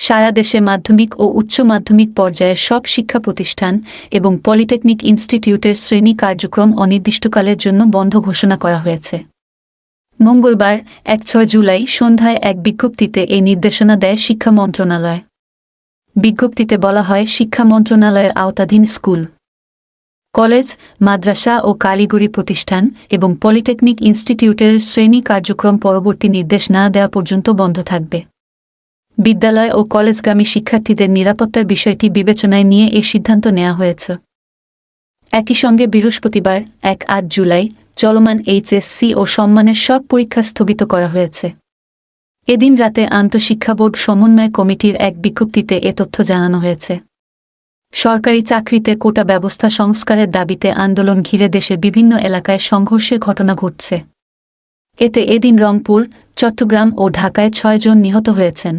সারা দেশে মাধ্যমিক ও উচ্চ মাধ্যমিক পর্যায়ের সব শিক্ষা প্রতিষ্ঠান এবং পলিটেকনিক ইনস্টিটিউটের শ্রেণি কার্যক্রম অনির্দিষ্টকালের জন্য বন্ধ ঘোষণা করা হয়েছে। মঙ্গলবার, এক ছয় জুলাই সন্ধ্যায় এক বিজ্ঞপ্তিতে এই নির্দেশনা দেয় শিক্ষা মন্ত্রণালয়। বিজ্ঞপ্তিতে বলা হয়, শিক্ষা মন্ত্রণালয়ের আওতাধীন স্কুল, কলেজ, মাদ্রাসা ও কারিগরি প্রতিষ্ঠান এবং পলিটেকনিক ইনস্টিটিউটের শ্রেণি কার্যক্রম পরবর্তী নির্দেশ না দেওয়া পর্যন্ত বন্ধ থাকবে। বিদ্যালয় ও কলেজগামী শিক্ষার্থীদের নিরাপত্তার বিষয়টি বিবেচনায় নিয়ে এ সিদ্ধান্ত নেওয়া হয়েছে। একই সঙ্গে বৃহস্পতিবার, এক আট জুলাই, চলমান এইচএসসি ও সম্মানের সব পরীক্ষা স্থগিত করা হয়েছে। এদিন রাতে আন্তঃশিক্ষা বোর্ড সমন্বয় কমিটির এক বিজ্ঞপ্তিতে এ তথ্য জানানো হয়েছে। সরকারি চাকরিতে কোটা ব্যবস্থা সংস্কারের দাবিতে আন্দোলন ঘিরে দেশের বিভিন্ন এলাকায় সংঘর্ষের ঘটনা ঘটছে। এতে এদিন রংপুর, চট্টগ্রাম ও ঢাকায় ছয়জন নিহত হয়েছেন।